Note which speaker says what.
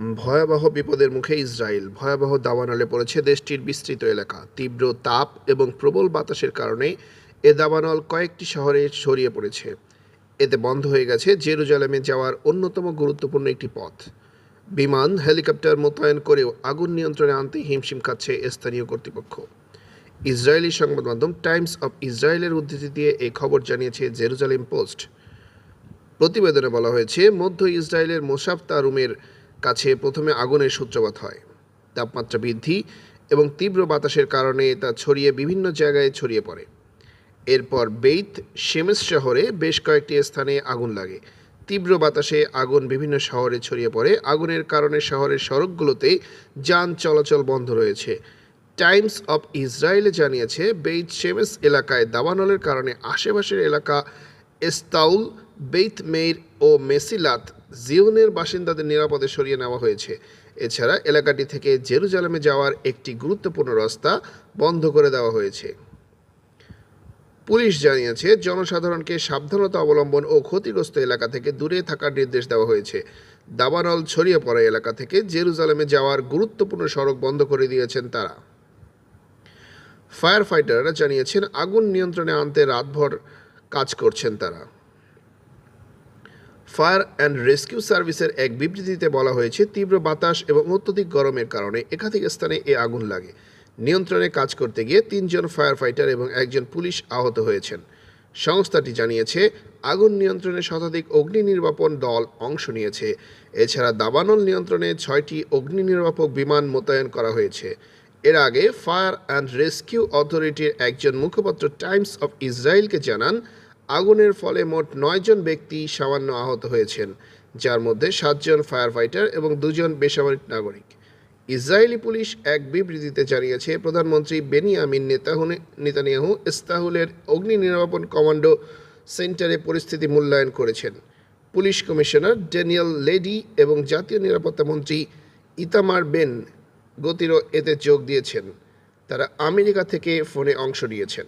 Speaker 1: ভয়াবহ বিপদের মুখে ইসরায়েল, ভয়াবহ দাবানলে পড়েছে দেশটির বিস্তৃত এলাকা। তীব্র তাপ এবং প্রবল বাতাসের কারণে এ দাবানল কয়েকটি শহরে ছড়িয়ে পড়েছে। এতে বন্ধ হয়ে গেছে জেরুজালেমে যাওয়ার অন্যতম গুরুত্বপূর্ণ একটি পথ। বিমান, হেলিকপ্টার মোতায়েন করেও আগুন নিয়ন্ত্রণে আনতে হিমশিম খাচ্ছে স্থানীয় কর্তৃপক্ষ। ইসরায়েলি সংবাদ মাধ্যম টাইমস অফ ইসরায়েলের উদ্ধৃতি দিয়ে এই খবর জানিয়েছে জেরুজালেম পোস্ট। প্রতিবেদনে বলা হয়েছে, মধ্য ইসরায়েলের মোসাফ তারুমের কাছে প্রথমে আগুনের সূত্রপাত হয়। তাপমাত্রা বৃদ্ধি এবং তীব্র বাতাসের কারণে তা ছড়িয়ে বিভিন্ন জায়গায় ছড়িয়ে পড়ে। এরপর বেইত শেমেস শহরে বেশ কয়েকটি স্থানে আগুন লাগে। তীব্র বাতাসে আগুন বিভিন্ন শহরে ছড়িয়ে পড়ে। আগুনের কারণে শহরের সড়কগুলোতে যান চলাচল বন্ধ রয়েছে। টাইমস অব ইসরায়েলে জানিয়েছে, বেইত শেমেস এলাকায় দাবানলের কারণে আশেপাশের এলাকা এস্তাউল, বেইত, মেইর ও মেসিলাত জিওনের বাসিন্দাদের নিরাপদে সরিয়ে নেওয়া হয়েছে। এছাড়া এলাকাটি থেকে জেরুজালেমে যাওয়ার একটি গুরুত্বপূর্ণ রাস্তা বন্ধ করে দেওয়া হয়েছে। পুলিশ জানিয়েছে, জনসাধারণকে সাবধানতা অবলম্বন ও ক্ষতিগ্রস্ত এলাকা থেকে দূরে থাকার নির্দেশ দেওয়া হয়েছে। দাবানল ছড়িয়ে পড়া এলাকা থেকে জেরুজালেমে যাওয়ার গুরুত্বপূর্ণ সড়ক বন্ধ করে দিয়েছেন তারা। ফায়ার ফাইটাররা জানিয়েছেন, আগুন নিয়ন্ত্রণে আনতে রাতভর কাজ করছেন তারা। ফায়ার অ্যান্ড রেস্কিউ সার্ভিসের এক বিবৃতিতে বলা হয়েছে, তীব্র বাতাস এবং অত্যধিক গরমের কারণে একাধিক স্থানে এ আগুন লাগে। নিয়ন্ত্রণে কাজ করতে গিয়ে তিনজন ফায়ার ফাইটার এবং একজন পুলিশ আহত হয়েছেন। সংস্থাটি জানিয়েছে, আগুন নিয়ন্ত্রণে শতাধিক অগ্নি নির্বাপন দল অংশ নিয়েছে। এছাড়া দাবানল নিয়ন্ত্রণে ছয়টি অগ্নি নির্বাপক বিমান মোতায়েন করা হয়েছে। এর আগে ফায়ার অ্যান্ড রেস্কিউ অথরিটির একজন মুখপাত্র টাইমস অফ ইসরায়েলকে জানান, আগুনের ফলে মোট নয়জন ব্যক্তি সামান্য আহত হয়েছেন, যার মধ্যে সাতজন ফায়ার ফাইটার এবং দুজন বেসামরিক নাগরিক। ইসরায়েলি পুলিশ এক বিবৃতিতে জানিয়েছে, প্রধানমন্ত্রী বেনিয়ামিন নেতাহু, নেতানিয়াহু ইস্তাহুলের অগ্নি নির্বাপন কমান্ডো সেন্টারে পরিস্থিতি মূল্যায়ন করেছেন। পুলিশ কমিশনার ড্যানিয়েল লেডি এবং জাতীয় নিরাপত্তা মন্ত্রী ইতামার বেন গতিরও এতে যোগ দিয়েছেন। তারা আমেরিকা থেকে ফোনে অংশ নিয়েছেন।